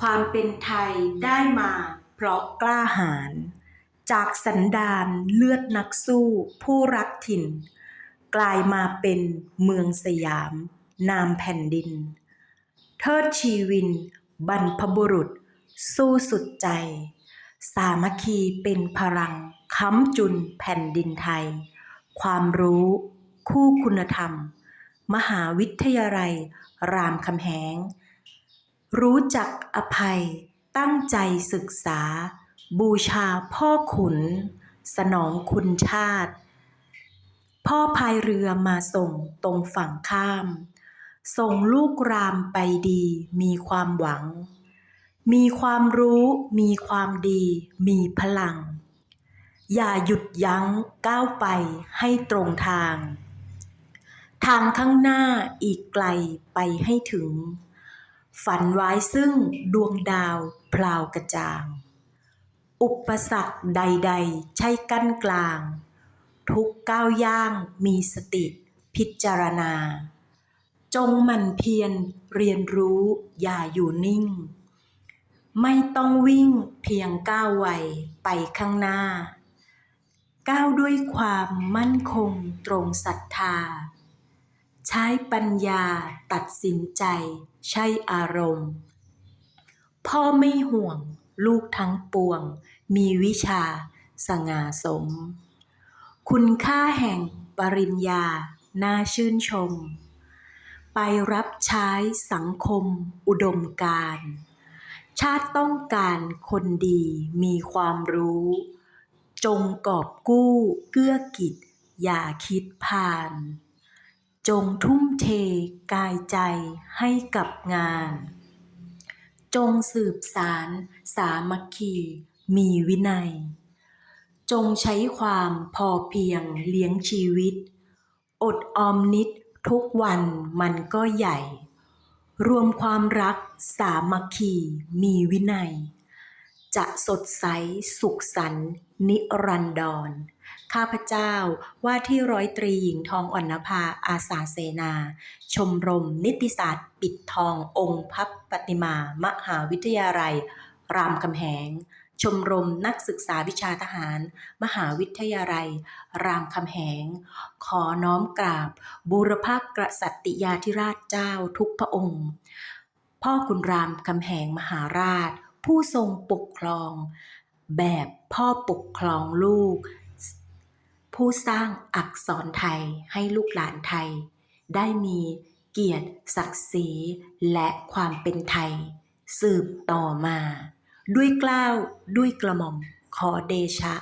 ความเป็นไทยได้มาเพราะกล้าหาญจากสันดานเลือดนักสู้ผู้รักถิ่น กลายมาเป็นเมืองสยาม นามแผ่นดิน เทิดชีวิน บรรพบุรุษ สู้สุดใจ สามัคคีเป็นพลังค้ำจุนแผ่นดินไทย ความรู้คู่คุณธรรม มหาวิทยาลัย รามคำแหง รู้จักอภัย ตั้งใจศึกษา บูชาพ่อขุน สนองคุณชาติ พ่อพายเรือมาส่งตรงฝั่งข้าม ส่งลูกรามไปดีมีความหวัง มีความรู้มีความดี มีพลัง อย่าหยุดยั้งก้าวไปให้ตรงทาง ทางข้างหน้าอีกไกลไปให้ถึง ฝันไว้ซึ่งดวงดาวพลาวกระจ่าง อุปสรรคใดๆ ใช่กั้นกลาง ทุกก้าวย่างมีสติพิจารณา จงหมั่นเพียรเรียนรู้อย่าอยู่นิ่ง ไม่ต้องวิ่งเพียงก้าวไวไปข้างหน้า ก้าวด้วยความมั่นคงตรงศรัทธา ใช้ปัญญาตัดสินใจ ใช่อารมณ์ พ่อไม่ห่วงลูกทั้งปวง มีวิชาสง่าสม คุณค่าแห่งปริญญา น่าชื่นชม ไปรับใช้สังคมอุดมการ ชาติต้องการคนดีมีความรู้ จงกอบกู้เกื้อกิจ อย่าคิดพาน จงทุ่มเทกายใจให้กับงาน จงสืบสารสามัคคีมีวินัย จงใช้ความพอเพียงเลี้ยงชีวิต อดออมนิดทุกวันมันก็ใหญ่ รวมความรักสามัคคีมีวินัย จะสดใสสุขสันต์นิรันดร ข้าพเจ้าว่าที่ร้อยตรีหญิงทองอ่อนนภาอาสาเสนา ชมรมนิติศาสตร์ ปิดทององค์พระปฏิมา มหาวิทยาลัย รามคำแหง ชมรมนักศึกษาวิชาทหาร มหาวิทยาลัย รามคำแหง ขอน้อมกราบ บูรพกษัติยาธิราชเจ้าทุกพระองค์ พ่อคุณรามคำแหงมหาราช ผู้ทรงปกครอง แบบพ่อปกครองลูก ผู้สร้างอักษรไทยให้ลูกหลานไทย ได้มีเกียรติศักดิ์ศรีและความเป็นไทย สืบต่อมา ด้วยกล้าวด้วยกระหม่อมขอเดชะ